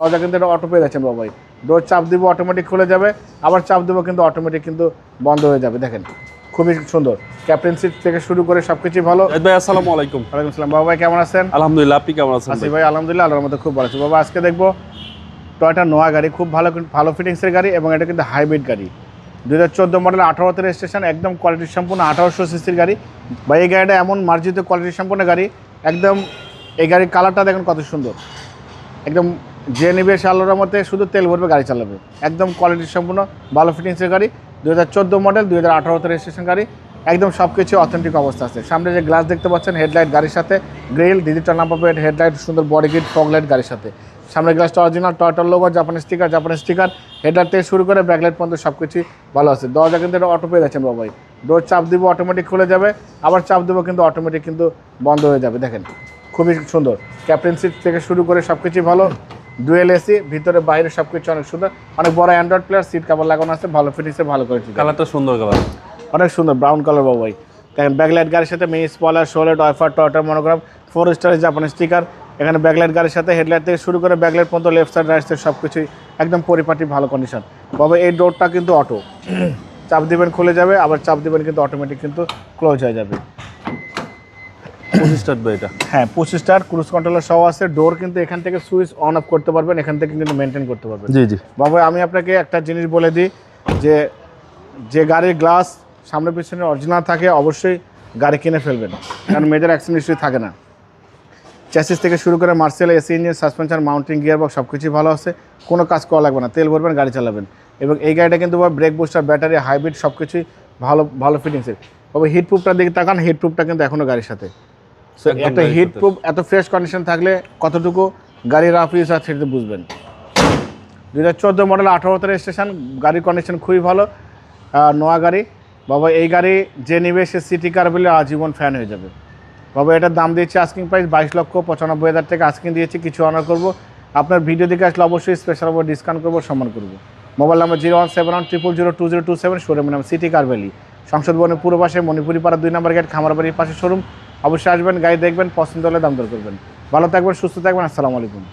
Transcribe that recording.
দরজা কিন্তু এটা অটো পেয়ে যাচ্ছেন বাবাই ডোর চাপ দিব অটোমেটিক খুলে যাবে আবার চাপ দেবো কিন্তু অটোমেটিক কিন্তু বন্ধ হয়ে যাবে দেখেন। খুবই সুন্দর। ক্যাপ্টেন সিট থেকে শুরু করে সব কিছুই ভালো ভাই আসসালামু আলাইকুম। ওয়ালাইকুম আসসালাম। বাবা ভাই কেমন আছেন? আলহামদুলিল্লাহ আপনি কেমন আছেন আসি ভাই? আলহামদুলিল্লাহ আল্লাহর মধ্যে খুব ভালো আছি। বাবা আজকে দেখব টয়টা নোয়া গাড়ি খুব ভালো ভালো ফিটিংসের গাড়ি এবং এটা কিন্তু হাইব্রিড গাড়ি। দুই হাজার চোদ্দ মডেল আঠারোতে রেজিস্ট্রেশন একদম কোয়ালিটি সম্পূর্ণ আঠারোশো সিসির গাড়ি। বা এই গাড়িটা এমন মার্জিত কোয়ালিটি সম্পূর্ণ গাড়ি। একদম এই গাড়ির কালারটা দেখেন কত সুন্দর। একদম যে নিবে সে মধ্যে শুধু তেল ভরবে, গাড়ি চালাবে। একদম কোয়ালিটি সম্পূর্ণ, ভালো ফিটিংসের গাড়ি দু হাজার চোদ্দ মডেল দুই হাজার আঠারোতে রেজিস্ট্রেশন গাড়ি, একদম সব কিছু অথেন্টিক অবস্থা আছে। সামনে যে গ্লাস দেখতে পাচ্ছেন হেডলাইট গাড়ির সাথে grill digital number plate headlight সুন্দর বডি কিট ফগ লাইট গাড়ির সাথে। সামনে গ্লাসটা অরিজিনাল টয়টার লোগো জাপানি স্টিকার জাপানি স্টিকার হেডলাইট থেকে শুরু করে ব্যাকলাইট পর্যন্ত সব কিছুই ভালো আছে। দরজা কিন্তু এটা অটো পেয়ে যাচ্ছেন বাবাই। ডোর চাপ দিব অটোমেটিক খুলে যাবে, আবার চাপ দেবো কিন্তু অটোমেটিক কিন্তু বন্ধ হয়ে যাবে, দেখেন। খুবই সুন্দর। ক্যাপ্টেন সিট থেকে শুরু করে সব কিছুই ভালো। ডুয়েল এসি ভিতরে বাইরে সব কিছু অনেক সুন্দর। অনেক বড় অ্যান্ড্রয়েড প্লেয়ার সিট কাভার লাগানো আছে ভালো ফিটিংসে ভালো করেছি কালারটা সুন্দর কালার অনেক সুন্দর ব্রাউন কালার বাবাই দেখেন ব্যাকলাইট গাড়ির সাথে মেয়ে স্পলার শোলেট ওয়াইফার টয়টার মনোগ্রাম ফোর স্টার জাপানি স্টিকার এখানে ব্যাকলাইট গাড়ির সাথে হেডলাইট থেকে শুরু করে ব্যাকলাইট পর্যন্ত লেফট সাইড রাইট সাইড সব কিছুই একদম পরিপাটি ভালো কন্ডিশন বাবা এই ডোরটা কিন্তু অটো চাপ দিবেন খুলে যাবে আবার চাপ দিবেন কিন্তু অটোমেটিক কিন্তু ক্লোজ হয়ে যাবে। পঁচিশ স্টার্ট ভাই এটা? হ্যাঁ পঁচিশ স্টার ক্রুজ কন্ট্রোলার সহ আছে। ডোর কিন্তু এখান থেকে সুইচ অন অফ করতে পারবেন এখান থেকে কিন্তু মেনটেন করতে পারবেন। জি জি। বাবা আমি আপনাকে একটা জিনিস বলে দিই যে যে গাড়ির গ্লাস সামনে পিছনে অরিজিনাল থাকে অবশ্যই গাড়ি কিনে ফেলবেন। কারণ মেজর অ্যাক্সিডেন্ট হিস্ট্রি থাকে না। চ্যাসিস থেকে শুরু করে Marcel AC engine suspension mounting gear box সব কিছুই ভালো আছে। কোনো কাজ করা লাগবে না তেল ভরবেন গাড়ি চালাবেন। এবং এই গাড়িটা কিন্তু ব্রেক বুস্টার ব্যাটারি হাইব্রিড সব কিছুই ভালো ভালো ফিটিংসের তবে হিট প্রুফটার দিকে তাকান হিট প্রুফটা কিন্তু এখনও গাড়ির সাথে। একটা হিট। প্রুফ এত ফ্রেশ কন্ডিশন থাকলে কতটুকু গাড়ি রাফ ইউজ আছে সেটা বুঝবেন। দুই হাজার চোদ্দ মডেল আঠারোতে রেজিস্ট্রেশন গাড়ির কন্ডিশন খুবই ভালো। নোয়া গাড়ি। বাবা এই গাড়ি যে নেবে সে সিটি কার বলে আজীবন ফ্যান হয়ে যাবে। বাবা এটার দাম দিয়েছি আস্কিং প্রাইস বাইশ লক্ষ পঁচানব্বই হাজার টাকা। আস্কিং দিয়েছি কিছু অনার করব। আপনার ভিডিও দেখে আসলে অবশ্যই স্পেশাল ওপর ডিসকাউন্ট করব সম্মান করব। Mobile number zero one seven one triple zero two zero two seven শোরুমের নাম সিটি কার ভ্যালি সংসদ ভবনের পূর্ব পাশে মণিপুরি পাড়া দুই নম্বর গেট খামারবাড়ির পাশে শোরুম অবশ্যই আসবেন, গাড়ি দেখবেন, পছন্দ হলে দাম দর করবেন। ভালো থাকবেন, সুস্থ থাকবেন, আসসালামু আলাইকুম।